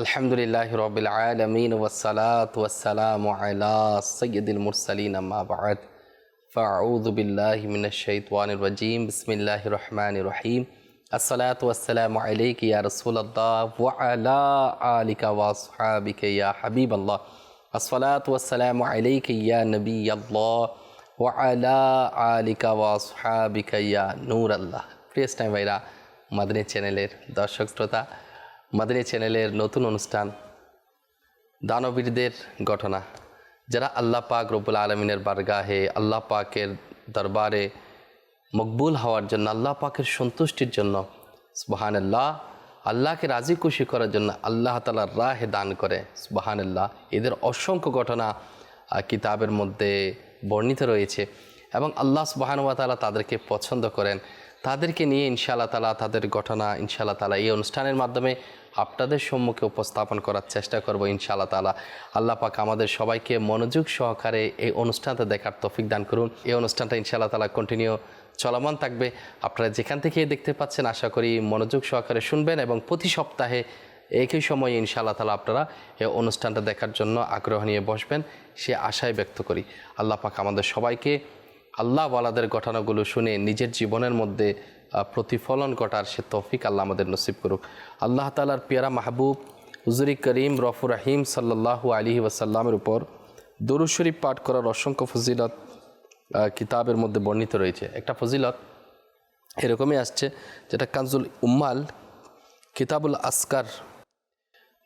আলহামদুলিল্লাহ রবিল আলমিন ওসালাত ওয়াসালাম আলা সৈয়দুল মুরসালিন আম্মা বাদ فأعوذ بالله من الشيطان الرجيم بسم الله الرحمن الرحيم الصلاة والسلام عليك يا رسول الله وعلى آلك وأصحابك يا حبيب الله الصلاة والسلام عليك يا نبي الله وعلى آلك وأصحابك يا نور الله প্রিয় টাইম ভাইরা মাদানী চ্যানেলের দর্শক শ্রোতা মাদানী চ্যানেলের নতুন অনুষ্ঠান, দানবীরদের ঘটনা। যারা আল্লাহ পাক রব্বুল আলমিনের বারগাহে আল্লাহ পাকের দরবারে মকবুল হওয়ার জন্য, আল্লাহ পাকের সন্তুষ্টির জন্য সুবাহান আল্লাহ আল্লাহকে রাজি খুশি করার জন্য আল্লাহ তালার রাহে দান করে সুবাহান আল্লাহ এদের অসংখ্য ঘটনা কিতাবের মধ্যে বর্ণিত রয়েছে এবং আল্লাহ সুবাহানুয়া তালা তাদেরকে পছন্দ করেন। তাদেরকে নিয়ে ইনশাআল্লাহ তালা তাদের ঘটনা, ইনশাআল্লাহ তালা এই অনুষ্ঠানের মাধ্যমে আপনাদের সম্মুখে উপস্থাপন করার চেষ্টা করব ইনশাআল্লাহ তালা আল্লাহ পাক আমাদের সবাইকে মনোযোগ সহকারে এই অনুষ্ঠানটা দেখার তফিক দান করুন। এই অনুষ্ঠানটা ইনশাআল্লাহ তালা কন্টিনিউ চলমান থাকবে। আপনারা যেখান থেকে দেখতে পাচ্ছেন, আশা করি মনোযোগ সহকারে শুনবেন এবং প্রতি সপ্তাহে একই সময়ে ইনশাআল্লাহ তালা আপনারা এই অনুষ্ঠানটা দেখার জন্য আগ্রহ নিয়ে বসবেন, সে আশায় ব্যক্ত করি। আল্লাহ পাক আমাদের সবাইকে আল্লাহ ওয়ালাদের ঘটনাগুলো শুনে নিজের জীবনের মধ্যে প্রতিফলন ঘটার সে তৌফিক আল্লাহ আমাদের নসিব করুক। আল্লাহ তালার পিয়ারা মাহবুব, হুজুরি করিম রফুর রাহিম সাল্লাল্লাহু আলী ওয়াসাল্লামের উপর দরুদ শরীফ পাঠ করার অসংখ্য ফজিলত কিতাবের মধ্যে বর্ণিত রয়েছে। একটা ফজিলত এরকমই আসছে, যেটা কানজুল উম্মাল কিতাবুল আসকার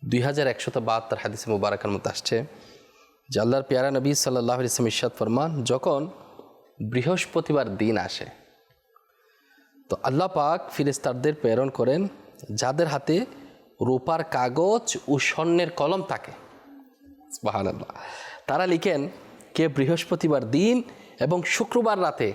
দুই হাজার একশত বাহাত্তর হাদিসে মুবারকের মধ্যে আসছে, যে পেয়ারা নবী সাল্লাহ ইসলাম ইশাদ ফরমান, যখন বৃহস্পতিবার দিন আসে তো আল্লাহ পাক ফিরিস্তারদের প্রেরণ করেন, যাদের হাতে রূপার কাগজ ও স্বর্ণের কলম থাকে। সুবহানাল্লাহ। তারা লিখেন, কে বৃহস্পতিবার দিন এবং শুক্রবার রাতে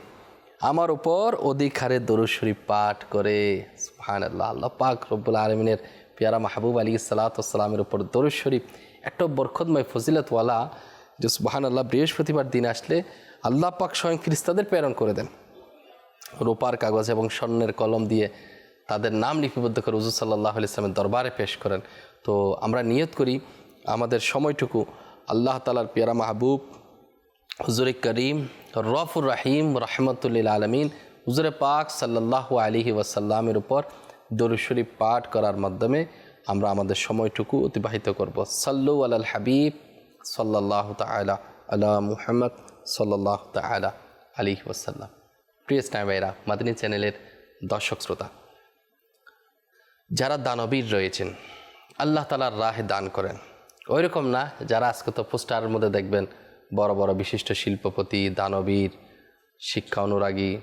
আমার উপর অধিক হারে দরুদ শরীফ পাঠ করে। সুহান আল্লাহ আল্লাহ পাক রব্বুল আলমিনের পিয়ারা মাহবুব আলী সালাতামের উপর দরুদ শরীফ একটা বরখদময় ফজিলতওয়ালা যে সুবাহান আল্লাহ বৃহস্পতিবার দিন আসলে আল্লাহ পাক স্বয়ং খ্রিস্তাদের প্রেরণ করে দেন। রূপার কাগজ এবং স্বর্ণের কলম দিয়ে তাদের নাম লিপিবদ্ধ করে হুজুর সাল্লাহ ইসলামের দরবারে পেশ করেন। তো আমরা নিয়ত করি আমাদের সময়টুকু আল্লাহ তালার পিয়ারা মাহবুব, হুজুরে করিম, রফুর রাহিম, রহমতুল্লিল আলমিন, হুজুরে পাক সাল্লাহ আলিহি ওয়াসাল্লামের উপর দরুদ শরীফ পাঠ করার মাধ্যমে আমরা আমাদের সময়টুকু অতিবাহিত করব। সাল্লু আল হাবিব সাল্লাহ তালা আলা মুহাম্মদ সাল্লাহ তালা আলিহি ওয়াসাল্লাম। প্রিয় স্নাইবাইরা মাদিনী চ্যানেলের দর্শক শ্রোতা, যারা দানবীর রয়েছেন, আল্লাহ তালার রাহে দান করেন। ওই রকম না, যারা আজকে তো পোস্টারের মধ্যে দেখবেন, বড় বড় বিশিষ্ট শিল্পপতি, দানবীর, শিক্ষা অনুরাগী,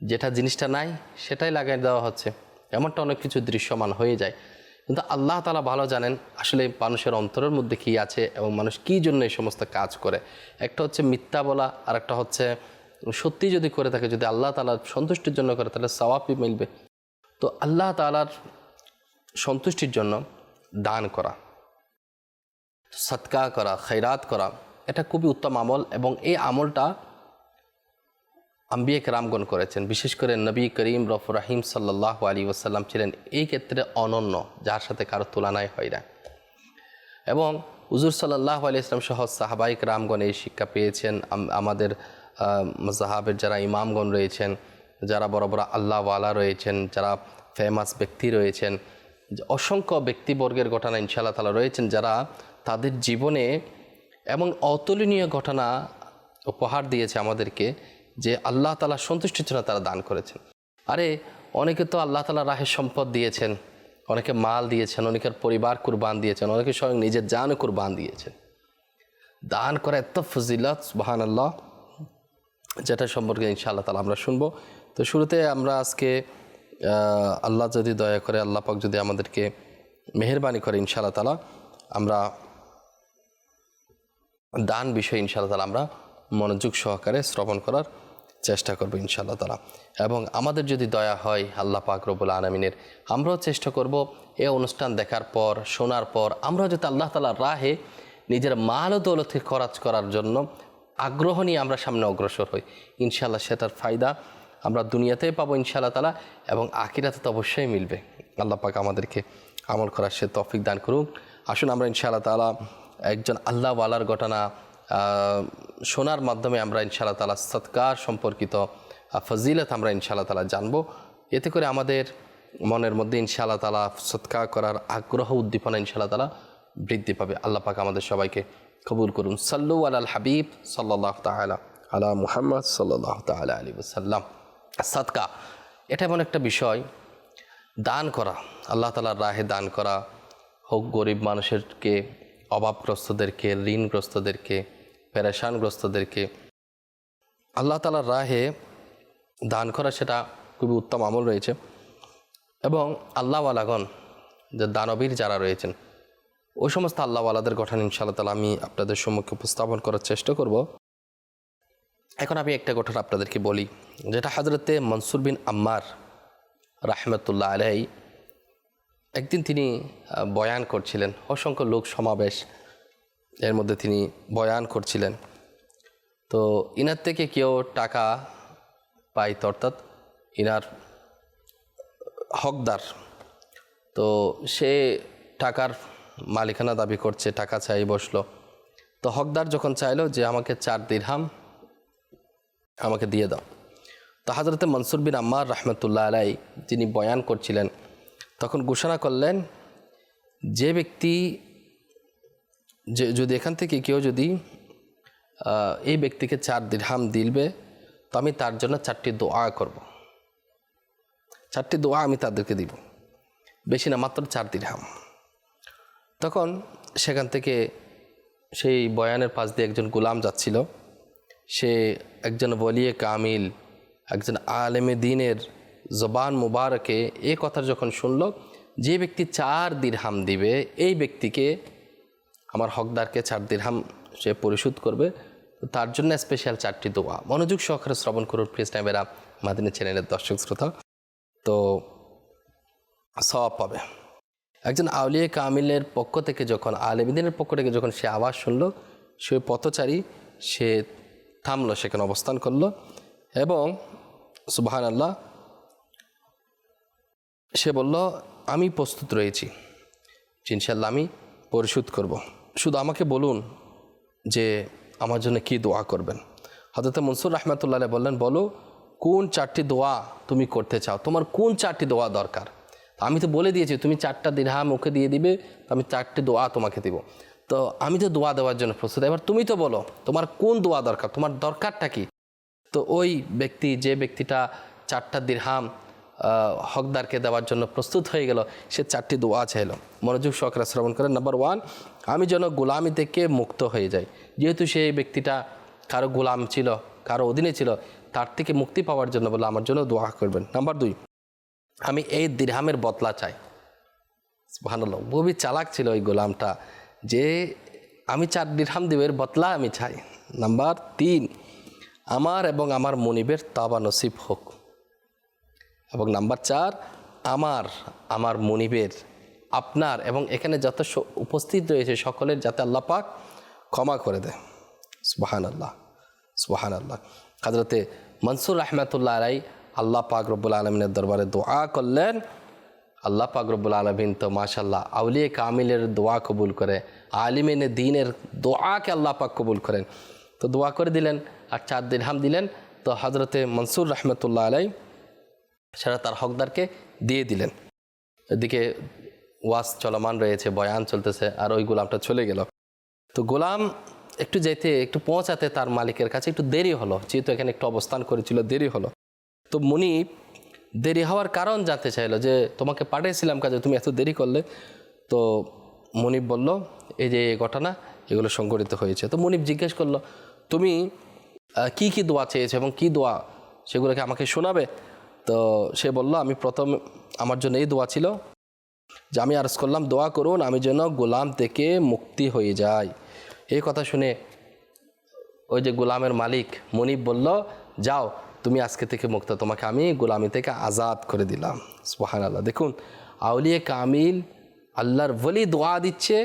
যেটা জিনিসটা নাই, সেটাই লাগাই দেওয়া হচ্ছে। এমনটা অনেক কিছু দৃশ্যমান হয়ে যায়। কিন্তু আল্লাহ তালা ভালো জানেন, আসলে মানুষের অন্তরের মধ্যে কী আছে এবং মানুষ কী জন্য এই সমস্ত কাজ করে। একটা হচ্ছে মিথ্যা বলা আর একটা হচ্ছে সত্যি যদি করে থাকে, যদি আল্লাহ তালার সন্তুষ্টির জন্য করে, তাহলে সওয়াবই মিলবে। তো আল্লাহ তালার সন্তুষ্টির জন্য দান করা সৎকা করা খৈরাত করা, এটা খুবই উত্তম আমল এবং এই আমলটা আম্বিয়ে রামগণ করেছেন। বিশেষ করে নবী করিম রফ রাহিম সাল্লাহ আলী ওসাল্লাম ছিলেন এই ক্ষেত্রে অনন্য, যার সাথে কারও তুলনায় হয় না। এবং হুজুর সাল্লাহ আলি ইসলাম সহ সাহাবাইক রামগণ এই শিক্ষা পেয়েছেন। আমাদের সাহাবের যারা ইমামগণ রয়েছেন, যারা বড় বড় আল্লাহওয়ালা রয়েছেন, যারা ফেমাস ব্যক্তি রয়েছেন, অসংখ্য ব্যক্তিবর্গের ঘটনা ইনশাআল্লাহ তালা রয়েছেন যারা তাদের জীবনে এবং অতুলনীয় ঘটনা উপহার দিয়েছে আমাদেরকে যে আল্লাহ তালা সন্তুষ্টির জন্য তারা দান করেছেন। আরে, অনেকে তো আল্লাহ তালা রাহের সম্পদ দিয়েছেন, অনেকে মাল দিয়েছেন, অনেকের পরিবার কুরবান দিয়েছেন, অনেকে স্বয়ং নিজের জান কুরবান দিয়েছেন। দান করা এত ফজিলত সুবাহান আল্লাহ যেটা সম্পর্কে ইনশাআল্লাহ তালা আমরা শুনব। তো শুরুতে আমরা আজকে আল্লাহ যদি দয়া করে, আল্লাহ পাক যদি আমাদেরকে মেহরবানি করে ইনশাআল্লাহ তালা আমরা দান বিষয়ে ইনশাআল্লাহ তালা আমরা মনোযোগ সহকারে শ্রবণ করার চেষ্টা করব ইনশাআল্লাহ তালা এবং আমাদের যদি দয়া হয় আল্লাহ পাক রবুল আলমিনের, আমরাও চেষ্টা করব এ অনুষ্ঠান দেখার পর, শোনার পর, আমরাও যাতে আল্লাহ তালার রাহে নিজের মাল ও দৌলতে খরচ করার জন্য আগ্রহ নিয়ে আমরা সামনে অগ্রসর হই। ইনশাল্লাহ সে তার ফায়দা আমরা দুনিয়াতেই পাবো ইনশাআল্লাহ তালা এবং আকিরাতে তো অবশ্যই মিলবে। আল্লাহ পাক আমাদেরকে আমল করার সে তফিক দান করুক। আসুন আমরা ইনশাআল্লাহ তালা একজন আল্লাহওয়ালার ঘটনা শোনার মাধ্যমে আমরা ইনশাআল্লাহ তালা সৎকার সম্পর্কিত ফজিলত আমরা ইনশাআল্লাহ তালা জানব। এতে করে আমাদের মনের মধ্যে ইনশাআল্লাহ তালা সৎকার করার আগ্রহ উদ্দীপনা ইনশাআল্লাহ তালা বৃদ্ধি পাবে। আল্লাহ পাক আমাদের সবাইকে কবুল করুন। সাল্লু আল হাবিব সাল্লাহ তালা আলা মুহাম্মদ সাল্লাহ তালা আলী সাল্লাম সাদকা, এটা এমন একটা বিষয়, দান করা, আল্লাহ তালার রাহে দান করা, হোক গরিব মানুষেরকে, অভাবগ্রস্তদেরকে, ঋণগ্রস্তদেরকে, পেরেশানগ্রস্তদেরকে, আল্লাহ তালার রাহে দান করা সেটা খুবই উত্তম আমল রয়েছে। এবং আল্লাহওয়ালাগণ, যে দানবীর যারা রয়েছেন ওই সমস্ত আল্লাহওয়ালাদের গঠন ইনশাআল্লাহ তালা আমি আপনাদের সম্মুখে উপস্থাপন করার চেষ্টা করব। এখন আমি একটা ঘটনা আপনাদেরকে বলি, যেটা হাজরতে মনসুর বিন আম্মার রাহমতুল্লাহ আলাই একদিন তিনি বয়ান করছিলেন, অসংখ্য লোক সমাবেশ, এর মধ্যে তিনি বয়ান করছিলেন। তো ইনার থেকে কেউ টাকা পাইত, অর্থাৎ ইনার হকদার। তো সে টাকার মালিকানা দাবি করছে, টাকা চাই বসল। তো হকদার যখন চাইলো যে আমাকে চার দিরহাম আমাকে দিয়ে দাও। তো হাজরতে মনসুর বিন আম্মার রহমতুল্লাহ আলাই যিনি বয়ান করছিলেন, তখন ঘোষণা করলেন, যে ব্যক্তি, যে যদি এখান থেকে কেউ যদি এই ব্যক্তিকে চার দিরহাম দিলবে, তো আমি তার জন্য চারটি দোয়া করব। চারটি দোয়া আমি তাদেরকে দিব। বেশি না, মাত্র চার দিরহাম। তখন সেখান থেকে সেই বয়ানের পাশ দিয়ে একজন গোলাম যাচ্ছিল। সে একজন বলিয়ে কামিল, একজন আলেমে দিনের জবান মুবারকে এ কথা যখন শুনল, যে ব্যক্তি চার দিরহাম দিবে, এই ব্যক্তিকে আমার হকদারকে চার দিরহাম সে পরিশোধ করবে। তার জন্য স্পেশাল চারটি দোয়া। মনোযোগ সহকারে শ্রবণ করুন প্লিজ টাইমেরা মাদিনী চ্যানেলের দর্শক শ্রোতা। তো সব পাবে। একজন আউলিয়া কামিলের পক্ষ থেকে যখন আলেমিদিনের পক্ষ থেকে যখন সে আওয়াজ শুনল, সে পথচারী, সে থামলো সেখানে অবস্থান করল এবং সুবাহান আল্লাহ সে বলল, আমি প্রস্তুত রয়েছি। ইনশাল্লাহ আমি পরিশোধ করব। শুধু আমাকে বলুন যে আমার জন্য কি দোয়া করবেন? হজরত মনসুর রহমতুল্লাহ বললেন, বলো, কোন চারটি দোয়া তুমি করতে চাও? তোমার কোন চারটি দোয়া দরকার? আমি তো বলে দিয়েছি, তুমি চারটা দিরহাম মুখে দিয়ে দিবে আমি চারটি দোয়া তোমাকে দিব। তো আমি তো দোয়া দেওয়ার জন্য প্রস্তুত। এবার তুমি তো বলো, তোমার কোন দোয়া দরকার? তোমার দরকারটা কি? তো ওই ব্যক্তি, যে ব্যক্তিটা চারটা দিরহাম হকদারকে দেওয়ার জন্য প্রস্তুত হয়ে গেল, সে চারটি দোয়া চাইল। মনোযোগ সহকারে শ্রবণ করেন। নাম্বার ওয়ান, আমি যেন গোলামি থেকে মুক্ত হয়ে যাই। যেহেতু সেই ব্যক্তিটা কারও গোলাম ছিল, কারও অধীনে ছিল, তার থেকে মুক্তি পাওয়ার জন্য বলে আমার জন্য দোয়া করবেন। নাম্বার দুই আমি এই দিরহামের বদলা চাই। ভালো খুবই চালাক ছিল ওই গোলামটা। যে আমি চার দিরহাম দিব এর বদলা আমি চাই। নাম্বার তিন, আমার এবং আমার মনিবের তাবা নসিব হোক। এবং নাম্বার চার, আমার আমার মনিবের, আপনার এবং এখানে যত উপস্থিত রয়েছে সকলের যাতে আল্লাহ পাক ক্ষমা করে দেয়। সুবাহান আল্লাহ সুবাহান আল্লাহ হাজরতে মনসুর রহমতুল্লাহ আলাই আল্লাহ পাক রব্বুল আলমিনের দরবারে দোয়া করলেন। আল্লাহ পাক রব্বুল আলমিন তো মাশাল্লাহ আউলিয়ে কামিলের দোয়া কবুল করে, আলিমিনে দিনের দোয়াকে আল্লাহ পাক কবুল করেন। তো দোয়া করে দিলেন আর চার দিরহাম দিলেন। তো হজরতে মনসুর রহমতুল্লাহ আলাই সেটা তার হকদারকে দিয়ে দিলেন। এদিকে ওয়াস চলমান রয়েছে, বয়ান চলতেছে আর ওই গোলামটা চলে গেল। তো গোলাম একটু যেতে, একটু পৌঁছাতে তার মালিকের কাছে একটু দেরি হলো, যেহেতু এখানে একটু অবস্থান করেছিল, দেরি হলো। তো মুনিব দেরি হওয়ার কারণ জানতে চাইলো যে তোমাকে পাঠিয়েছিলাম কাজে, তুমি এত দেরি করলে। তো মুনিব বলল, এই যে ঘটনা, এগুলো সংঘটিত হয়েছে। তো মুনিব জিজ্ঞেস করল, তুমি কি কি দোয়া চেয়েছো এবং কি দোয়া সেগুলোকে আমাকে শোনাবে? তো সে বলল, আমি প্রথম, আমার জন্য এই দোয়া ছিল যে আমি আরজ করলাম, দোয়া করুন, আমি যেন গোলাম থেকে মুক্তি হয়ে যাই। এই কথা শুনে ওই যে গোলামের মালিক মনিব বলল, যাও তুমি আজকে থেকে মুক্ত। তোমাকে আমি গোলামি থেকে আজাদ করে দিলাম। সুহান আল্লাহ দেখুন, আউলিয়ে কামিল আল্লাহর বলি দোয়া দিচ্ছে,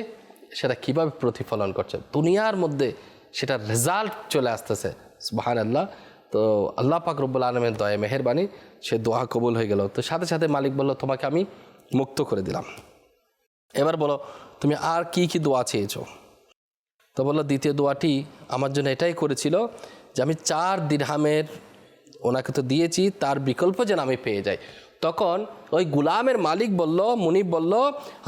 সেটা কীভাবে প্রতিফলন করছে? দুনিয়ার মধ্যে সেটা রেজাল্ট চলে আসতেছে। সুবাহান আল্লাহ তো আল্লাহ পাক রব্বুল আলমের দয়া মেহরবানি, সে দোয়া কবুল হয়ে গেল। তো সাথে সাথে মালিক বলল, তোমাকে আমি মুক্ত করে দিলাম। এবার বলো, তুমি আর কি কি দোয়া চেয়েছো? তো বলল, দ্বিতীয় দোয়াটি আমার জন্য এটাই করেছিল যে আমি চার দিরহামের ওনাকে তো দিয়েছি, তার বিকল্প যেন আমি পেয়ে যাই। তখন ওই গুলামের মালিক বলল, মুনিব বলল,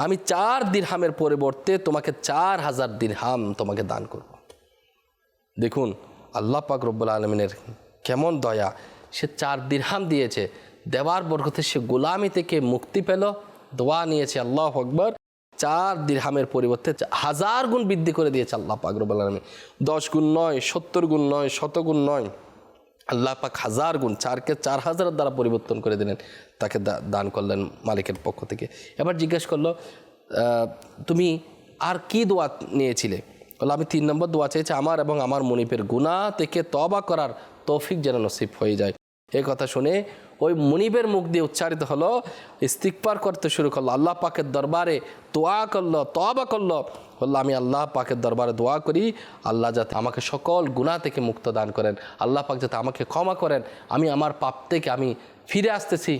আমি চার দিরহামের পরিবর্তে তোমাকে চার হাজার দিরহাম তোমাকে দান করব। দেখুন, আল্লাহ পাক রব্বুল আলমিনের কেমন দয়া। সে চার দিরহাম দিয়েছে, দেওয়ার বরকতে সে গোলামি থেকে মুক্তি পেল, দোয়া নিয়েছে আল্লাহ আকবর। চার দিরহামের পরিবর্তে হাজার গুণ বৃদ্ধি করে দিয়েছে আল্লাহ পাক রব্বুল আলমী দশ গুণ নয়, সত্তর গুণ নয়, শত গুণ নয়। আল্লাহ পাক হাজার গুণ চারকে চার হাজারের দ্বারা পরিবর্তন করে দিলেন, তাকে দান করলেন মালিকের পক্ষ থেকে। এবার জিজ্ঞেস করল তুমি আর কি দোয়া নিয়েছিলে? বলল, আমি তিন নম্বর দোয়া চেয়েছি, আমার এবং আমার মনিপের গুণা থেকে তবা করার তৌফিক যেন নসিব হয়ে যায়। এই কথা শুনে ওই মুনিবের মুখ দিয়ে উচ্চারিত হলো ইস্তিকবার করতে শুরু করল, আল্লাহ পাকের দরবারে তোয়া করল তবা করল বলল আমি আল্লাহ পাকের দরবারে দোয়া করি। আল্লাহ যাতে আমাকে সকল গুণা থেকে মুক্ত দান করেন। আল্লাহ পাক যাতে আমাকে ক্ষমা করেন। আমি আমার পাপ থেকে আমি ফিরে আসতেছি।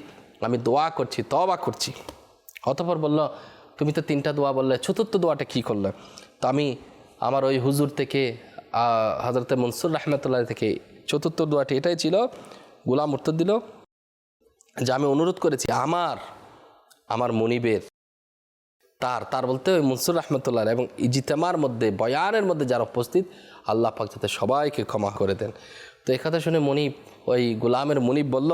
আমি দোয়া করছি তবা করছি। অতপর বলল, তুমি তো তিনটা দোয়া বললে, চতুর্থ দোয়াটা কী করলে? তো আমি আমার ওই হুজুর থেকে হজরতে মনসুর রহমতুল্লাহ থেকে চতুর্থ দোয়াটি, এটাই ছিল। গোলাম উত্তর দিল যে, আমি অনুরোধ করেছি আমার আমার মনিবের তার তার বলতে ওই মনসুর রহমতুল্লাহ এবং ইজিতেমার মধ্যে, বয়ানের মধ্যে যারা উপস্থিত, আল্লাহ পাক যাতে সবাইকে ক্ষমা করে দেন। তো কথা শুনে মনিব, ওই গোলামের মনিব বলল,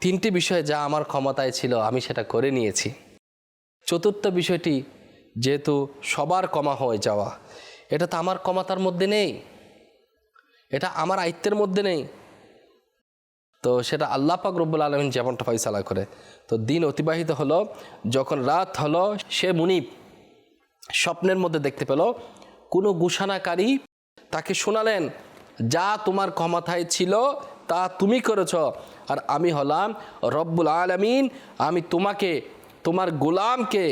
তিনটি বিষয়ে যা আমার ক্ষমতায় ছিল, আমি সেটা করে নিয়েছি। চতুর্থ বিষয়টি, যেহেতু সবার কমা হয়ে যাওয়া, এটা তো আমার ক্ষমতার মধ্যে নেই। এটা আমার আয়ত্তের মধ্যে নেই। তো সেটা আল্লাহ পাক রব্বুল আলমিন যেমনটা ফয়সালা করে। তো দিন অতিবাহিত হলো, যখন রাত হলো, সে মুনিব স্বপ্নের মধ্যে দেখতে পেল, কোনো গুসানাকারী তাকে শোনালেন, যা তোমার ক্ষমতায় ছিল, তা তুমি করেছ, আর আমি হলাম রব্বুল আলমিন, আমি তোমাকে, তোমার গোলামকে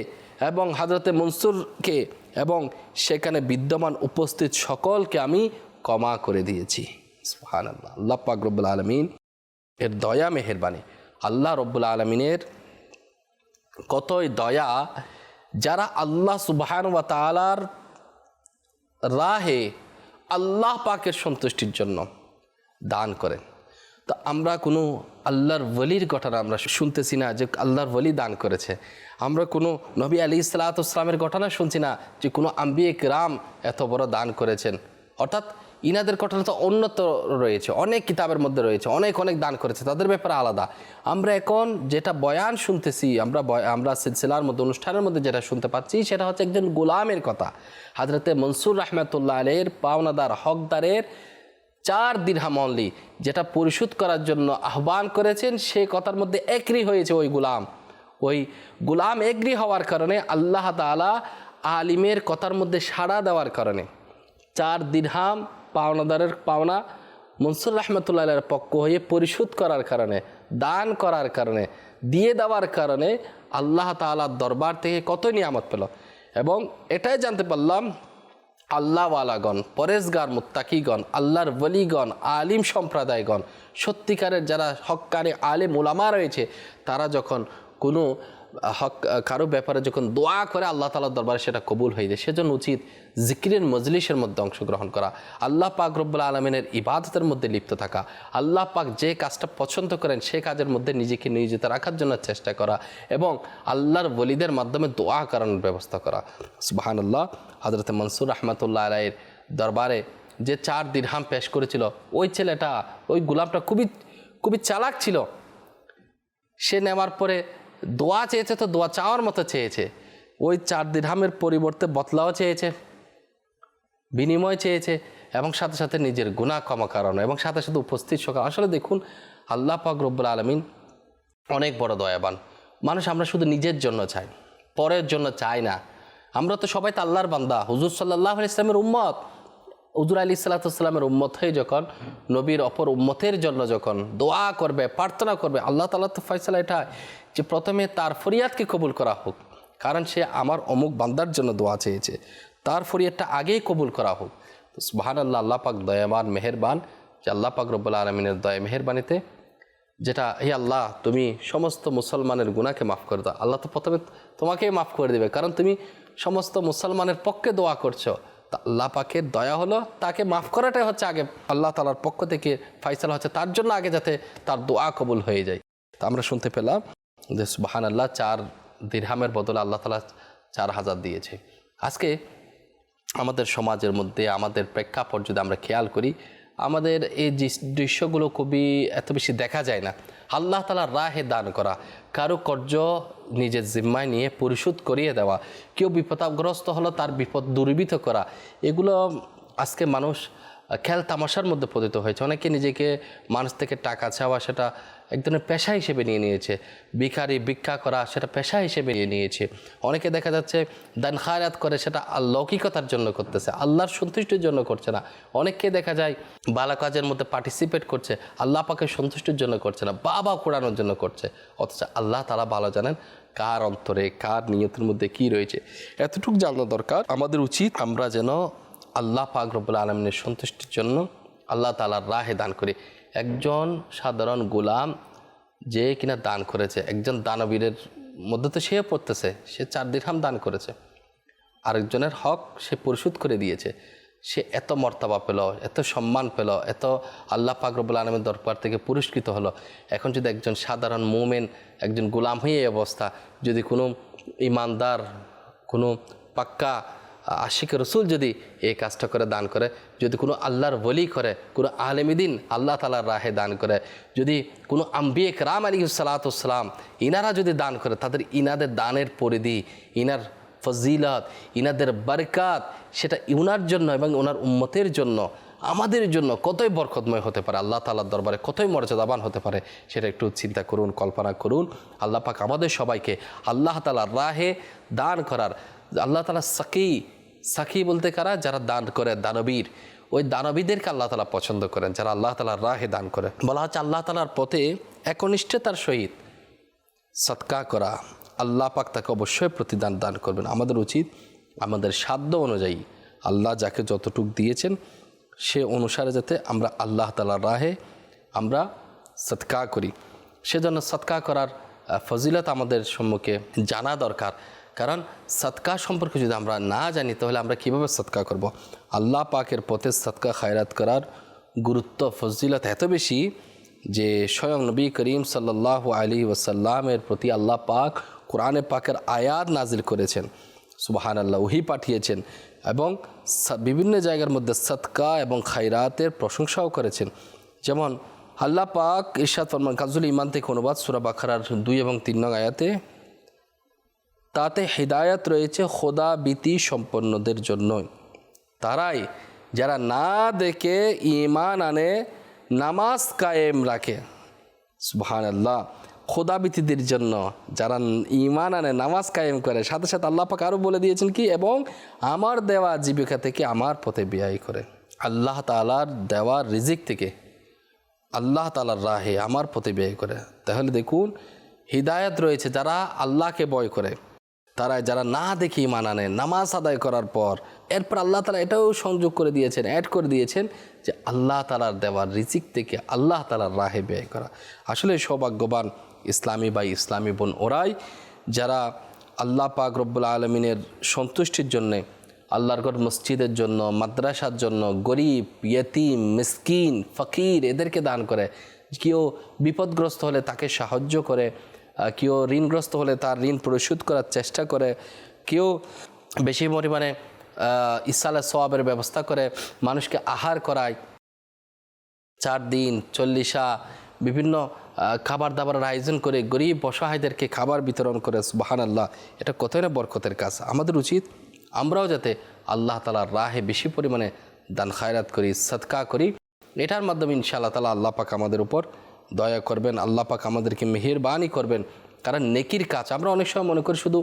এবং হাজরতে মনসুরকে এবং সেখানে বিদ্যমান উপস্থিত সকলকে আমি ক্ষমা করে দিয়েছি। সুবহান আল্লাহ আল্লাহ পাক রব্বুল আলমিন এর দয়া মেহেরবানি। আল্লাহ রব্বুল আলমিনের কতই দয়া, যারা আল্লাহ সুবাহান ওয়া তালার রাহে আল্লাহ পাকের সন্তুষ্টির জন্য দান করেন। তো আমরা কোনো আল্লাহর ওলির ঘটনা আমরা শুনতেছি না যে আল্লাহর ওলি দান করেছে। আমরা কোনো নবী আলী ইসলাতামের ঘটনা শুনছি না যে কোনো আম্বিয়ে রাম এত বড় দান করেছেন। অর্থাৎ ইনাদের ঘটনা তো অন্যত রয়েছে, অনেক কিতাবের মধ্যে রয়েছে, অনেক অনেক দান করেছে, তাদের ব্যাপারে আলাদা। আমরা এখন যেটা বয়ান শুনতেছি, আমরা আমরা সিলসিলার মধ্যে, অনুষ্ঠানের মধ্যে যেটা শুনতে পাচ্ছি, সেটা হচ্ছে একজন গোলামের কথা। হাজরতে মনসুর রহমতুল্লাহ আলের পাওনাদার হকদারের চার দিরহাম অনলি যেটা পরিশোধ করার জন্য আহ্বান করেছেন, সে কথার মধ্যে একরি হয়েছে ওই গুলাম। ওই গুলাম এগ্রি হওয়ার কারণে আল্লাহ তালা আলিমের কথার মধ্যে সাড়া দেওয়ার কারণে চার দিরহাম পাওনাদারের পাওনা মনসুর রহমতুল্লাহের পক্ষ হয়ে পরিশোধ করার কারণে, দান করার কারণে, দিয়ে দেওয়ার কারণে আল্লাহ তালার দরবার থেকে কত নিয়ামত পেল। এবং এটাই জানতে পারলাম, আল্লাহওয়ালাগণ পরেশগার মুত্তাকিগণ, আল্লাহর বলিগণ আলিম সম্প্রদায়গণ, সত্যিকারের যারা হক্কারে আলিম ওলামা রয়েছে, তারা যখন কোনো হক, কারও ব্যাপারে যখন দোয়া করে আল্লাহ তালার দরবারে সেটা কবুল হয়ে যায়। সেজন্য উচিত জিকিরের মজলিসের মধ্যে অংশগ্রহণ করা, আল্লাহ পাক রব্বুল আলমিনের ইবাদতের মধ্যে লিপ্ত থাকা, আল্লাহ পাক যে কাজটা পছন্দ করেন সে কাজের মধ্যে নিজেকে নিয়োজিত রাখার জন্য চেষ্টা করা এবং আল্লাহর বলিদের মাধ্যমে দোয়া করানোর ব্যবস্থা করা। সুবাহান আল্লাহ হজরত মনসুর রহমতুল্লাহ আলাইয়ের দরবারে যে চার দিরহাম পেশ করেছিল, ওই ছেলেটা, ওই গুলামটা খুবই খুবই চালাক ছিল। সে নেওয়ার পরে দোয়া চেয়েছে তো দোয়া চাওয়ার মতো চেয়েছে। ওই চার দিরহামের পরিবর্তে বতলাও চেয়েছে। বিনিময় চেয়েছে এবং সাথে সাথে নিজের গুণা ক্ষমা কারণ এবং সাথে সাথে উপস্থিত সকাল। আসলে দেখুন, আল্লাহ পাক রব্বুল আলমিন অনেক বড় দয়াবান। মানুষ আমরা শুধু নিজের জন্য চাই, পরের জন্য চাই না। আমরা তো সবাই তো আল্লাহর বান্দা। হুজুর সাল্লাহ ইসলামের উম্মত। হুজুর আলী সাল্লাতামের উম্মত হয়ে যখন, নবীর অপর উম্মতের জন্য যখন দোয়া করবে, প্রার্থনা করবে, আল্লাহ তাল্লাহ তো ফয়সালা এটা যে প্রথমে তার ফরিয়াদকে কবুল করা হোক। কারণ সে আমার অমুক বান্দার জন্য দোয়া চেয়েছে। তার ফরিয়াদটা আগেই কবুল করা হোক। তো সুবাহান আল্লাহ আল্লাহ পাক দয়াবান, মেহেরবান, যে আল্লাহ পাক রব্বুল আলমিনের দয়া মেহেরবানিতে যেটা, হে আল্লাহ, তুমি সমস্ত মুসলমানের গুণাকে মাফ করে দাও। আল্লাহ তো প্রথমে তোমাকেই মাফ করে দেবে, কারণ তুমি সমস্ত মুসলমানের পক্ষে দোয়া করছ। তা আল্লাহ পাকের দয়া হলো তাকে মাফ করাটাই হচ্ছে আগে, আল্লাহ তালার পক্ষ থেকে ফাইসালা হচ্ছে তার জন্য আগে যাতে তার দোয়া কবুল হয়ে যায়। তা আমরা শুনতে পেলাম যে সুবাহান আল্লাহ চার দিরহামের বদলে আল্লাহ তালা চার হাজার দিয়েছে। আজকে আমাদের সমাজের মধ্যে, আমাদের প্রেক্ষাপট যদি আমরা খেয়াল করি, আমাদের এই দৃশ- দৃশ্যগুলো খুবই এত বেশি দেখা যায় না। আল্লাহ তালার রাহে দান করা কারও কর্য নিজের জিম্মায় নিয়ে পরিশোধ করিয়ে দেওয়া, কেউ বিপদাগ্রস্ত হলো তার বিপদ দূরীভূত করা, এগুলো আজকে মানুষ খেল তামাশার মধ্যে পতিত হয়েছে। অনেকে নিজেকে মানুষ থেকে টাকা চাওয়া, সেটা এক ধরনের পেশা হিসেবে নিয়ে নিয়েছে। ভিখারি, ভিক্ষা করা, সেটা পেশা হিসেবে নিয়ে নিয়েছে। অনেকে দেখা যাচ্ছে দান খায়রাত করে, সেটা লৌকিকতার জন্য করতেছে, আল্লাহর সন্তুষ্টির জন্য করছে না। অনেককে দেখা যায় বালা কাজের মধ্যে পার্টিসিপেট করছে, আল্লাহ পাকে সন্তুষ্টির জন্য করছে না, বাবা কোরআনোর জন্য করছে। অথচ আল্লাহ তারা ভালো জানেন কার অন্তরে, কার নিয়তের মধ্যে কি রয়েছে। এতটুকু জানা দরকার, আমাদের উচিত আমরা যেন আল্লাহ পাক রব্বুল আলমিনের সন্তুষ্টির জন্য আল্লাহ তালার রাহে দান করি। একজন সাধারণ গোলাম যে কিনা দান করেছে, একজন দানবীরের মধ্যে তো সে পড়তেছে, সে চার দিরহাম দান করেছে। আরেকজনের হক সে পরিশোধ করে দিয়েছে। সে এত মর্তাবা পেল, এত সম্মান পেল, এত আল্লাহ পাক রব্বুল আলমের দরবার থেকে পুরস্কৃত হলো। এখন যদি একজন সাধারণ মোমেন, একজন গোলাম হয়ে এই অবস্থা, যদি কোনো ইমানদার, কোনো পাক্কা আশিক রসুল যদি এই কাজটা করে, দান করে, যদি কোনো আল্লাহর বলি করে, কোনো আলেমিদিন আল্লাহ তালার রাহে দান করে, যদি কোনো আম্বিয়েক রাম আলী সালাতাম ইনারা যদি দান করে, তাদের ইনাদের দানের পরিধি, ইনার ফজিলত, ইনাদের বারকাত, সেটা ইউনার জন্য এবং ওনার উম্মতের জন্য, আমাদের জন্য কতই বরকতময় হতে পারে, আল্লাহ তালার দরবারে কতই মর্যাদাবান হতে পারে, সেটা একটু চিন্তা করুন, কল্পনা করুন। আল্লাহ পাক আমাদের সবাইকে আল্লাহ তালার রাহে দান করার আল্লাহ তালা সাকি সাকি বলতে কারা? যারা দান করে, দানবীর। ওই দানবীদেরকে আল্লাহ তালা পছন্দ করেন, যারা আল্লাহ তালার রাহে দান করে। বলা হচ্ছে আল্লাহ তালার পথে একনিষ্ঠতার সহিত সৎকা করা। আল্লাহ পাক তাকে অবশ্যই প্রতিদান দান করবেন। আমাদের উচিত আমাদের সাধ্য অনুযায়ী আল্লাহ যাকে যতটুক দিয়েছেন, সে অনুসারে যাতে আমরা আল্লাহ তালার রাহে আমরা সৎকা করি। সেজন্য সৎকা করার ফজিলত আমাদের সম্মুখে জানা দরকার। কারণ সৎকা সম্পর্কে যদি আমরা না জানি, তাহলে আমরা কীভাবে সৎকা করব। আল্লাহ পাকের পথে সৎকা, খায়রাত করার গুরুত্ব, ফজিলত এত বেশি যে স্বয়ং নবী করিম সাল্লাহ আলী ওসাল্লামের প্রতি আল্লাহ পাক কোরআনে পাকের আয়াত নাজিল করেছেন সুবাহান আল্লাহ ওহি পাঠিয়েছেন এবং বিভিন্ন জায়গার মধ্যে সৎকা এবং খায়রাতের প্রশংসাও করেছেন যেমন আল্লাহ পাক ইরশাদ ফরমান, কাজুল ইমান থেকে অনুবাদ সুরা বাখারার দুই এবং তিন নং আয়াতে তাতে হৃদায়ত রয়েছে খোদা বিতি সম্পন্নদের জন্যই। তারাই যারা না দেখে ইমান আনে, নামাজ কায়েম রাখে। সুবহান আল্লাহ খোদাবিতিদের জন্য যারা ইমান আনে, নামাজ কায়েম করে, সাথে সাথে আল্লাহ পাক আরও বলে দিয়েছেন কি? এবং আমার দেওয়া জীবিকা থেকে আমার পথে ব্যয় করে। আল্লাহ তালার দেওয়া রিজিক থেকে আল্লাহ তালার রাহে আমার পথে ব্যয় করে। তাহলে দেখুন, হৃদায়ত রয়েছে যারা আল্লাহকে বয় করে। তারা যারা না দেখে ইমান আনে, নামাজ আদায় করার পর, এরপর আল্লাহ তালা এটাও সংযোগ করে দিয়েছেন অ্যাড করে দিয়েছেন যে আল্লাহ তালার দেওয়ার রিজিক থেকে আল্লাহ তালার রাহে ব্যয় করা। আসলে সৌভাগ্যবান ইসলামী বা ইসলামী বোন ওরাই যারা আল্লাহ পাক রব্বুল আলমিনের সন্তুষ্টির জন্যে, আল্লাহর ঘর মসজিদের জন্য, মাদ্রাসার জন্য, গরিব, ইয়েতিম, মিসকিন, ফকির এদেরকে দান করে, কেউ বিপদগ্রস্ত হলে তাকে সাহায্য করে কেউ ঋণগ্রস্ত হলে তার ঋণ পরিশোধ করার চেষ্টা করে, কেউ বেশি পরিমাণে ইসালে সোয়াবের ব্যবস্থা করে, মানুষকে আহার করায়। চার দিন, চল্লিশা, বিভিন্ন খাবার দাবারের আয়োজন করে গরিব অসহায়দেরকে খাবার বিতরণ করে সুবাহান আল্লাহ এটা কতই না বরকতের কাজ। আমাদের উচিত আমরাও যাতে আল্লাহ তালার রাহে বেশি পরিমাণে দান খায়রাত করি সৎকা করি। এটার মাধ্যমে ইনশাআল্লাহ তালা আল্লাহ পাক আমাদের উপর দয়া করবেন, আল্লাহ পাক আমাদেরকে মেহেরবানি করবেন। কারণ নেকির কাজ, আমরা অনেক সময় মনে করি শুধু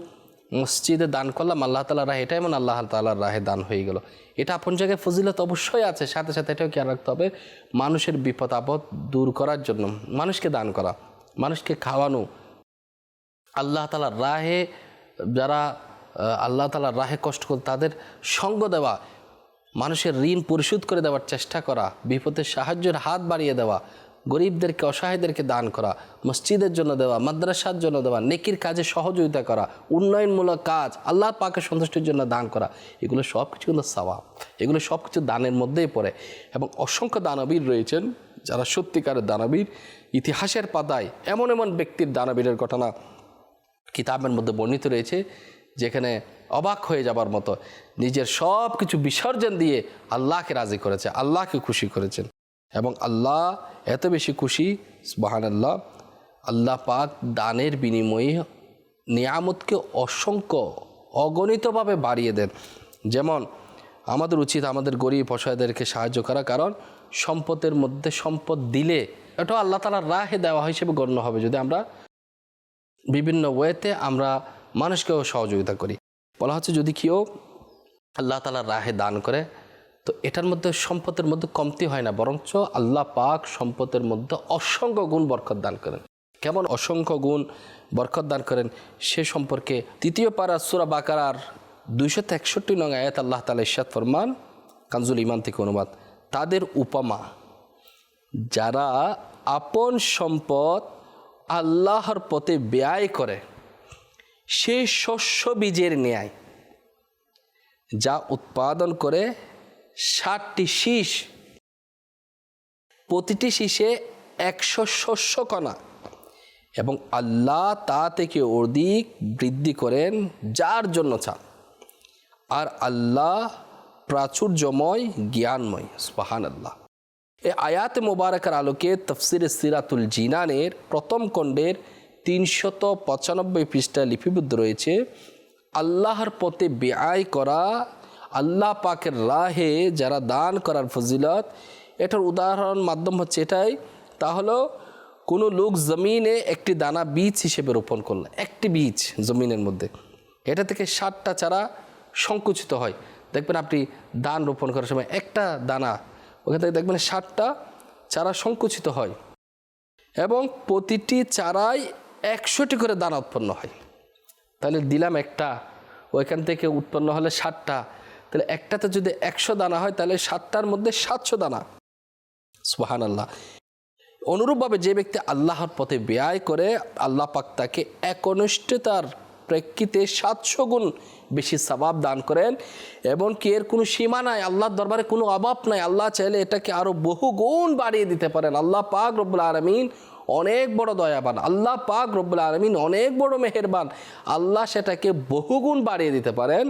মসজিদে দান করলাম, আল্লাহ তালার রাহে, এটাই মানে আল্লাহ তালার রাহে দান হয়ে গেল। এটা আপন জায়গায় ফজিলত অবশ্যই আছে, সাথে সাথে এটাও খেয়াল রাখতে হবে, মানুষের বিপদ আপদ দূর করার জন্য, মানুষকে দান করা, মানুষকে খাওয়ানো। আল্লাহ তালার রাহে, যারা আল্লাহ তালার রাহে কষ্ট করে তাদের সঙ্গ দেওয়া, মানুষের ঋণ পরিশোধ করে দেওয়ার চেষ্টা করা, বিপদের সাহায্যের হাত বাড়িয়ে দেওয়া গরিবদেরকে, অসহায়দেরকে দান করা, মসজিদের জন্য দেওয়া, মাদ্রাসার জন্য দেওয়া, নেকির কাজে সহযোগিতা করা, উন্নয়নমূলক কাজ, আল্লাহ পাকে সন্তুষ্টির জন্য দান করা, এগুলো সব কিছু কিন্তু সওয়াব। এগুলো সব কিছু দানের মধ্যেই পড়ে। এবং অসংখ্য দানবীর রয়েছেন, যারা সত্যিকারের দানবীর। ইতিহাসের পাতায় এমন এমন ব্যক্তির দানবীরের ঘটনা কিতাবের মধ্যে বর্ণিত রয়েছে, যেখানে অবাক হয়ে যাবার মতো নিজের সব কিছু বিসর্জন দিয়ে আল্লাহকে রাজি করেছে, আল্লাহকে খুশি করেছেন। এবং আল্লাহ এত বেশি খুশি বাহান আল্লাহ আল্লাহ পাক দানের বিনিময়ে নিয়ামতকে অসংখ্য অগণিতভাবে বাড়িয়ে দেন। যেমন, আমাদের উচিত আমাদের গরিব অসহায়দেরকে সাহায্য করা, কারণ সম্পদের মধ্যে সম্পদ দিলে এটাও আল্লাহ তালার রাহে দেওয়া হিসেবে গণ্য হবে যদি আমরা বিভিন্ন ওয়েতে আমরা মানুষকেও সহযোগিতা করি। বলা হচ্ছে, যদি কেউ আল্লাহ তালার রাহে দান করে তো এটার মধ্যে সম্পদের মধ্যে কমতি হয় না, বরঞ্চ আল্লাহ পাক সম্পদের মধ্যে অসংখ্য গুণ বরকত দান করেন। কেমন অসংখ্য গুণ বরকত দান করেন, সে সম্পর্কে তৃতীয় পারা সুরা বাকারার দুইশো একষট্টি নং আয়াত আল্লাহ তালা ইশাদ ফরমান কাঞ্জুল ইমান থেকে অনুবাদ, তাদের উপমা, যারা আপন সম্পদ আল্লাহর পথে ব্যয় করে, সে শস্য বীজের ন্যায়, যা উৎপাদন করে ষাটটি শীষ। প্রতিটি শীষে একশো শস্য কণা এবং আল্লাহ তা থেকে অধিক বৃদ্ধি করেন যার জন্য চান আর আল্লাহ প্রাচুর্যময়, জ্ঞানময় স্পাহান আল্লাহ এ আয়াত মোবারকার আলোকে তফসির সিরাতুল জিনানের প্রথম খণ্ডের তিনশত পঁচানব্বই পৃষ্ঠা লিপিবদ্ধ রয়েছে, আল্লাহর পথে ব্যয় করা আল্লাহ পাকের রাহে যারা দান করার ফজিলত, এটার উদাহরণ মাধ্যম হচ্ছে এটাই। তা হলো, কোনো লোক জমিনে একটি দানা বীজ হিসেবে রোপণ করল, একটি বীজ জমিনের মধ্যে, এটা থেকে ষাটটা চারা সংকুচিত হয়। দেখবেন আপনি দান রোপণ করার সময় একটা দানা, ওখান থেকে দেখবেন ষাটটা চারা সংকুচিত হয় এবং প্রতিটি চারায় একশোটি করে দানা উৎপন্ন হয়। তাহলে দিলাম একটা, ওইখান থেকে উৎপন্ন হলে ষাটটা তাহলে একটাতে যদি একশো দানা হয়, তাহলে সাতটার মধ্যে সাতশো দানা। সুহান আল্লাহ অনুরূপভাবে যে ব্যক্তি আল্লাহর পথে ব্যয় করে, আল্লাহ পাক তাকে একনিষ্ঠতার প্রেক্ষিতে সাতশো গুণ বেশি সবাব দান করেন। এবং কি এর কোনো সীমা নাই, আল্লাহর দরবারে কোনো অভাব নাই। আল্লাহ চাইলে এটাকে আরও বহু গুণ বাড়িয়ে দিতে পারেন। আল্লাহ পাক রব্বুল আলমিন অনেক বড় দয়াবান। আল্লাহ পাক রব্বুল আলমিন অনেক বড় মেহেরবান। আল্লাহ সেটাকে বহুগুণ বাড়িয়ে দিতে পারেন।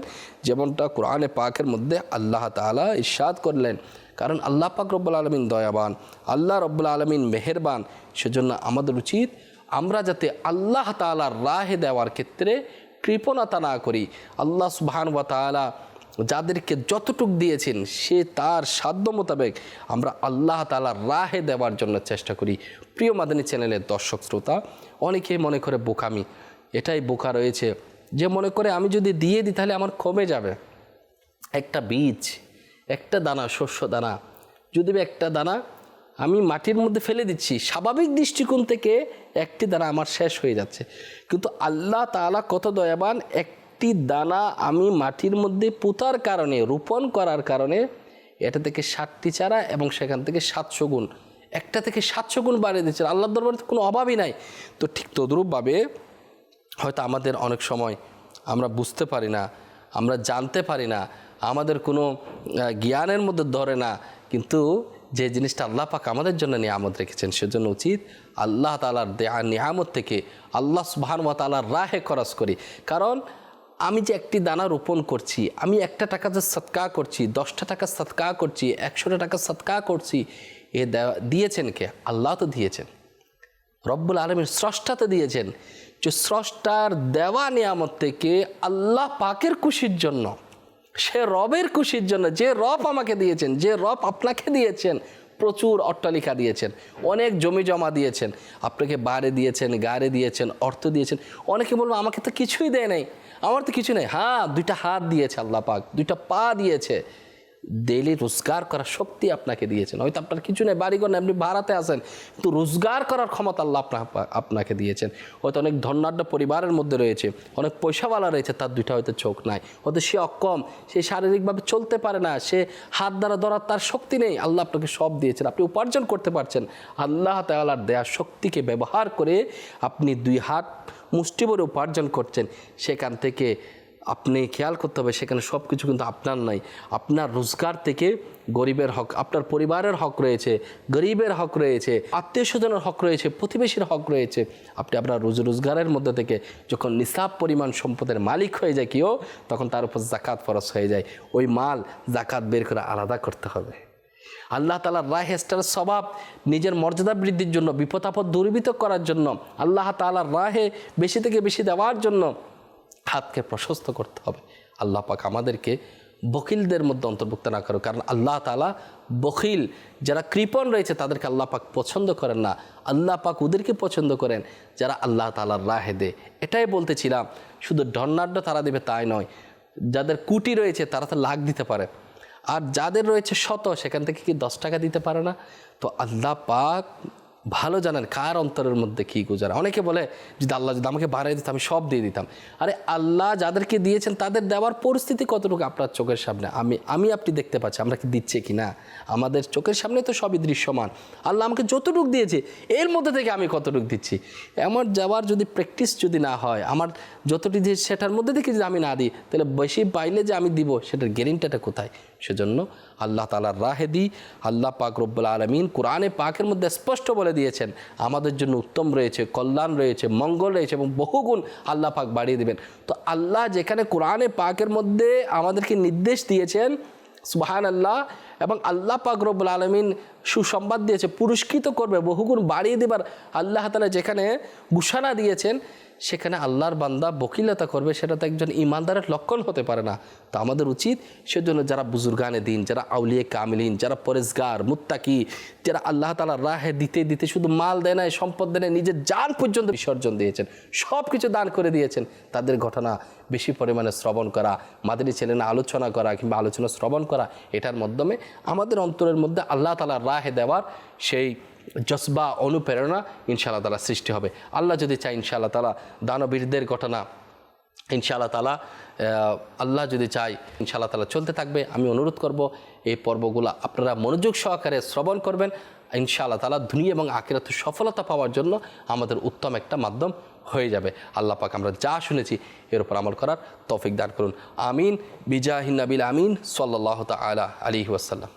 যেমনটা কোরআনে পাকের মধ্যে আল্লাহ তালা ইস্বাদ করলেন। কারণ আল্লাহ পাক রব্বুল আলমিন দয়াবান, আল্লাহ রব্বুল আলমিন মেহেরবান। সেজন্য আমাদের উচিত আমরা যাতে আল্লাহ তালার রাহে দেওয়ার ক্ষেত্রে কৃপণতা না করি। আল্লাহ সুবাহান ওয়া তালা যাদেরকে যতটুক দিয়েছেন, সে তার সাধ্য মোতাবেক আমরা আল্লাহ তালার রাহে দেওয়ার জন্য চেষ্টা করি। প্রিয় মাদানী চ্যানেলের দর্শক, শ্রোতা অনেকে মনে করে বোকামি এটাই বোকা রয়েছে যে মনে করে আমি যদি দিয়ে দিই তাহলে আমার কমে যাবে। একটা বীজ, একটা দানা, শস্য দানা, যদি একটা দানা আমি মাটির মধ্যে ফেলে দিচ্ছি। স্বাভাবিক দৃষ্টিকোণ থেকে একটি দানা আমার শেষ হয়ে যাচ্ছে। কিন্তু আল্লাহ তাআলা কত দয়াবান, একটি দানা আমি মাটির মধ্যে পোতার কারণে, রোপণ করার কারণে এটা থেকে ষাটটি চারা এবং সেখান থেকে সাতশো গুণ। একটা থেকে সাতশো গুণ বাড়িয়ে দিচ্ছে আল্লাহর দরবারে কোনো অভাবই নাই। তো ঠিক তদ্রূপভাবে হয়তো আমাদের অনেক সময় আমরা বুঝতে পারি না, আমরা জানতে পারি না, আমাদের কোনো জ্ঞানের মধ্যে ধরে না। কিন্তু যে জিনিসটা আল্লাহ পাক আমাদের জন্য নিয়ামত রেখেছেন, সেজন্য উচিত আল্লাহ তালার দেয়া নিয়ামত থেকে আল্লাহ সুবাহান তালার রাহে খরচ করি। কারণ আমি যে একটি দানা রোপণ করছি, আমি একটা টাকা যে সৎকা করছি, দশটা টাকা সৎকা করছি, একশোটা টাকা সৎকা করছি, এ দিয়েছেন কে? আল্লাহ তো দিয়েছেন। রব্বুল আলমীর স্রষ্টাতে দিয়েছেন। যে স্রষ্টার দেওয়া নিয়ামত থেকে আল্লাহ পাকের খুশির জন্য সে রবের খুশির জন্য, যে রব আমাকে দিয়েছেন, যে রব আপনাকে দিয়েছেন, প্রচুর অট্টালিকা দিয়েছেন, অনেক জমি জমা দিয়েছেন, আপনাকে বারে দিয়েছেন, গাড়ে দিয়েছেন, অর্থ দিয়েছেন। অনেকে বলব, আমাকে তো কিছুই দেয় নাই। আমার তো কিছু নেই। হ্যাঁ দুইটা হাত দিয়েছে আল্লাহ পাক, দুইটা পা দিয়েছে। ডেইলি রোজগার করার শক্তি আপনাকে দিয়েছেন। হয়তো আপনার কিছু নেই, বাড়িঘর আপনি ভাড়াতে আছেন, কিন্তু রোজগার করার ক্ষমতা আল্লাহ আপনা আপনাকে দিয়েছেন। হয়তো অনেক ধনাঢ্য পরিবারের মধ্যে রয়েছে, অনেক পয়সাওয়ালা রয়েছে, তার দুইটা হয়তো চোখ নাই। হয়তো সে অক্ষম, সে শারীরিকভাবে চলতে পারে না, সে হাত দ্বারা ধরার তার শক্তি নেই, আল্লাহ আপনাকে সব দিয়েছেন, আপনি উপার্জন করতে পারছেন। আল্লাহ তাআলার দেয়া শক্তিকে ব্যবহার করে আপনি দুই হাত মুষ্টি ভরে উপার্জন করছেন, সেখান থেকে আপনি খেয়াল করতে হবে, সেখানে সব কিছু কিন্তু আপনার নাই। আপনার রোজগার থেকে গরিবের হক, আপনার পরিবারের হক রয়েছে, গরিবের হক রয়েছে, আত্মীয় স্বজনের হক রয়েছে, প্রতিবেশীর হক রয়েছে। আপনি আপনার রোজ রোজগারের মধ্যে থেকে যখন নিসাব পরিমাণ সম্পদের মালিক হয়ে যায় কেউ, তখন তার উপর জাকাত ফরস হয়ে যায়। ওই মাল জাকাত বের করে আলাদা করতে হবে। আল্লাহ তালার রায় হেস্টার স্বভাব নিজের মর্যাদা বৃদ্ধির জন্য, বিপদ আপদ দূরীভূত করার জন্য, আল্লাহ তালার রাহে বেশি থেকে বেশি দেওয়ার জন্য হাতকে প্রশস্ত করতে হবে। আল্লাহ পাক আমাদেরকে বকিলদের মধ্যে অন্তর্ভুক্ত না করো কারণ আল্লাহ তালা বকিল, যারা কৃপণ রয়েছে তাদেরকে আল্লাহ পাক পছন্দ করেন না। আল্লাহ পাক ওদেরকে পছন্দ করেন, যারা আল্লাহ তালার রাহে দে এটাই বলতেছিলাম, শুধু ধর্নাঢ্য তারা দেবে তাই নয়। যাদের কুটি রয়েছে তারা তো লাখ দিতে পারে। আর যাদের রয়েছে শত, সেখান থেকে কি দশ টাকা দিতে পারে না? তো আল্লাহ পাক ভালো জানেন কার অন্তরের মধ্যে কী গুজারা। অনেকে বলে, যদি আল্লাহ যদি আমাকে বাড়াই দিত, আমি সব দিয়ে দিতাম। আরে আল্লাহ যাদেরকে দিয়েছেন, তাদের দেওয়ার পরিস্থিতি কতটুকু? আপনার চোখের সামনে। আমি আমি আপনি দেখতে পাচ্ছি, আমরা কি দিচ্ছে কি না? আমাদের চোখের সামনে তো সবই দৃশ্যমান। আল্লাহ আমাকে যতটুক দিয়েছে, এর মধ্যে থেকে আমি কতটুক দিচ্ছি? আমার যাওয়ার যদি প্র্যাকটিস যদি না হয়, আমার যতটি দিয়েছে, সেটার মধ্যে থেকে যদি আমি না দিই, তাহলে বেশি পাইলে যে আমি দিব, সেটার গ্যারেন্টিটা কোথায়? সেজন্য আল্লাহ তালার রাহে দিই। আল্লাহ পাক রব্বুল আলমিন কোরআনে পাকের মধ্যে স্পষ্ট বলে দিয়েছেন, আমাদের জন্য উত্তম রয়েছে, কল্যাণ রয়েছে, মঙ্গল রয়েছে এবং বহুগুণ আল্লাহ পাক বাড়িয়ে দেবেন। তো আল্লাহ যেখানে কোরআনে পাকের মধ্যে আমাদেরকে নির্দেশ দিয়েছেন সুবাহান আল্লাহ এবং আল্লাহ পাক রব্বুল আলমিন সুসংবাদ দিয়েছে, পুরস্কৃত করবে, বহুগুণ বাড়িয়ে দেবার আল্লাহ তালা যেখানে ঘোষণা দিয়েছেন সেখানে আল্লাহর বান্দা বকিলতা করবে সেটা তো একজন ইমানদারের লক্ষণ হতে পারে না। তো আমাদের উচিত সেজন্য যারা বুজুর্গানে দিন যারা আউলিয়ে কামিলিন যারা পরেজগার মুত্তাকি যারা আল্লাহ তালার রাহে দিতে দিতে শুধু মাল দেয় নাই সম্পদ দেয় নাই, নিজের যান পর্যন্ত বিসর্জন দিয়েছেন সব কিছু দান করে দিয়েছেন তাদের ঘটনা বেশি পরিমাণে শ্রবণ করা মাদারি ছেলে না আলোচনা করা কিংবা আলোচনা শ্রবণ করা এটার মাধ্যমে আমাদের অন্তরের মধ্যে আল্লাহ তালার রাহে দেওয়ার সেই জজবা, অনুপ্রেরণা ইনশাআল্লাহ তালা সৃষ্টি হবে। আল্লাহ যদি চায় ইনশাআল্লাহ তালা দানবীরদের ঘটনা ইনশাআল্লাহ তালা আল্লাহ যদি চাই ইনশাআল্লাহ তালা চলতে থাকবে, আমি অনুরোধ করব এই পর্বগুলো আপনারা মনোযোগ সহকারে শ্রবণ করবেন। ইনশাআল্লাহ তালা দুনিয়া এবং আখিরাত সফলতা পাওয়ার জন্য আমাদের উত্তম একটা মাধ্যম হয়ে যাবে। আল্লাহ পাক আমরা যা শুনেছি এর উপর আমল করার তৌফিক দান করুন। আমিন। বিজাহিন নাবিল আমিন। সাল্লাহ তালা আলী ওয়াসাল্লাম।